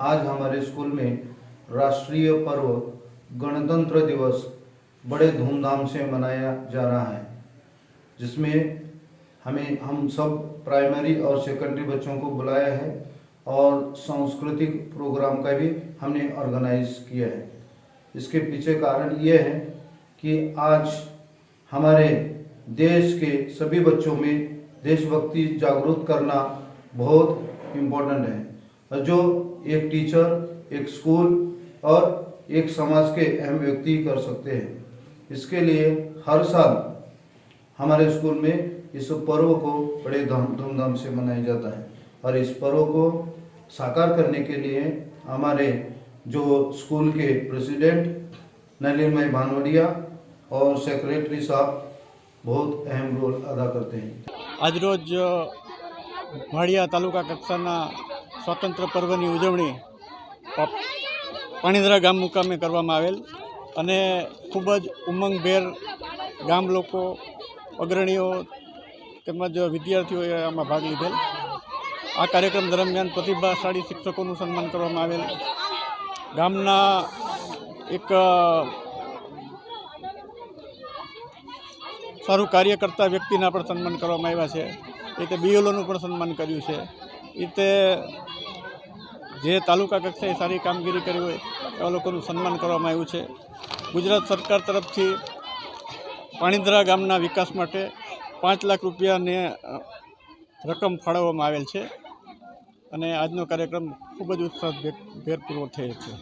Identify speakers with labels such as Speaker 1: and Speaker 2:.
Speaker 1: आज हमारे स्कूल में राष्ट्रीय पर्व गणतंत्र दिवस बड़े धूमधाम से मनाया जा रहा है, जिसमें हमें हम सब प्राइमरी और सेकेंडरी बच्चों को बुलाया है और सांस्कृतिक प्रोग्राम का भी हमने ऑर्गेनाइज किया है। इसके पीछे कारण ये है कि आज हमारे देश के सभी बच्चों में देशभक्ति जागरूक करना बहुत इम्पोर्टेंट है। जो एक टीचर एक स्कूल और एक समाज के अहम व्यक्ति कर सकते हैं इसके लिए हर साल हमारे स्कूल में इस पर्व को बड़े धाम धूमधाम से मनाया जाता है और इस पर्व को साकार करने के लिए हमारे जो स्कूल के प्रेसिडेंट नलिन भाई भानवड़िया और सेक्रेटरी साहब बहुत अहम रोल अदा करते हैं
Speaker 2: આજરોજ વાડિયા તાલુકા કક્ષાના સ્વાતંત્ર્ય પર્વની ઉજવણી પાણીદરા ગામ મુકામે કરવામાં આવેલ અને ખૂબ જ ઉમંગભેર ગામ લોકો, અગ્રણીઓ તેમજ વિદ્યાર્થીઓએ આમાં ભાગ લીધેલ. આ કાર્યક્રમ દરમિયાન પ્રતિભાશાળી શિક્ષકોનું સન્માન કરવામાં આવેલ. ગામના એક સારું કાર્ય કરતા વ્યક્તિના પણ સન્માન કરવામાં આવ્યા છે. એ રીતે બીએલઓનું પણ સન્માન કર્યું છે. રીતે જે તાલુકા કક્ષાએ સારી કામગીરી કરી હોય, એવા લોકોનું સન્માન કરવામાં આવ્યું છે. ગુજરાત સરકાર તરફથી પાણીધરા ગામના વિકાસ માટે પાંચ લાખ રૂપિયાને રકમ ફાળવવામાં આવેલ છે. અને આજનો કાર્યક્રમ ખૂબ જ ઉત્સાહભેર ભેરપૂર્વક થયેલ છે.